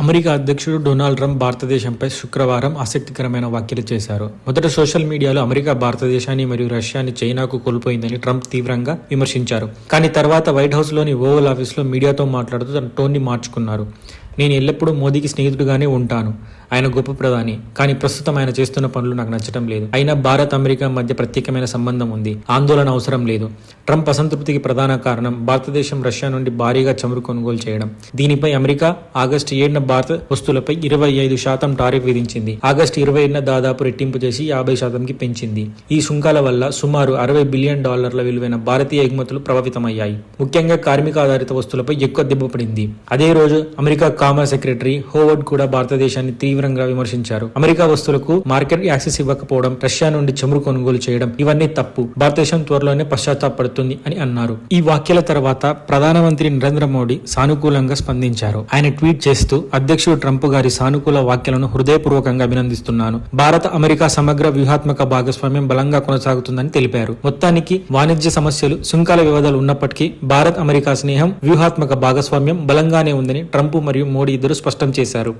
America అధ్యక్షుడు Donald Trump భారతదేశంపై శుక్రవారం ఆసక్తికరమైన వ్యాఖ్యలు చేశారు. మొదట సోషల్ మీడియాలో అమెరికా భారతదేశాన్ని మరియు రష్యాని చైనాకు కోల్పోయిందని ట్రంప్ తీవ్రంగా విమర్శించారు. కానీ తర్వాత వైట్ హౌస్లోని ఓవల్ ఆఫీస్లో మీడియాతో మాట్లాడుతూ తన టోన్ని మార్చుకున్నారు. నేను ఎల్లప్పుడూ మోదీకి స్నేహితుడుగానే ఉంటాను. ఆయన గొప్ప ప్రధాని. కానీ ప్రస్తుతం ఆయన చేస్తున్న పనులు నాకు నచ్చడం లేదు. అయినా భారత్ అమెరికా మధ్య ప్రత్యేకమైన సంబంధం ఉంది. ఆందోళన అవసరం లేదు. ట్రంప్ అసంతృప్తికి ప్రధాన కారణం భారతదేశం రష్యా నుండి భారీగా చమురు కొనుగోలు చేయడం. దీనిపై అమెరికా ఆగస్టు ఏడున భారత వస్తువులపై ఇరవై ఐదు శాతం టారిఫ్ విధించింది. ఆగస్టు ఇరవై దాదాపు రెట్టింపు చేసి యాభై శాతంకి పెంచింది. ఈ సుంకాల వల్ల సుమారు అరవై బిలియన్ డాలర్ల విలువైన భారతీయ ఎగుమతులు ప్రభావితమయ్యాయి. ముఖ్యంగా కార్మిక ఆధారిత వస్తువులపై ఎక్కువ దెబ్బ పడింది. అదే రోజు అమెరికా కామర్స్ సెక్రటరీ హోవర్డ్ కూడా భారతదేశాన్ని తీవ్రంగా విమర్శించారు. అమెరికా వస్తువులకు మార్కెట్ యాక్సెస్ ఇవ్వకపోవడం రష్యా నుండి చమురు కొనుగోలు చేయడం ఇవన్నీ తప్పు. భారతదేశం త్వరలోనే పశ్చాత్తాపడుతుంది అని అన్నారు. ఈ వ్యాఖ్యల తర్వాత ప్రధానమంత్రి నరేంద్ర మోడీ సానుకూలంగా స్పందించారు. ఆయన ట్వీట్ చేస్తూ అధ్యక్షుడు ట్రంప్ గారి సానుకూల వ్యాఖ్యలను హృదయపూర్వకంగా అభినందిస్తున్నాను. భారత అమెరికా సమగ్ర వ్యూహాత్మక భాగస్వామ్యం బలంగా కొనసాగుతుందని తెలిపారు. మొత్తానికి వాణిజ్య సమస్యలు సుంకాల వివాదాలు ఉన్నప్పటికీ భారత్ అమెరికా స్నేహం వ్యూహాత్మక భాగస్వామ్యం బలంగానే ఉందని ట్రంప్ మరియు మోడీ ఇద్దరు స్పష్టం చేశారు.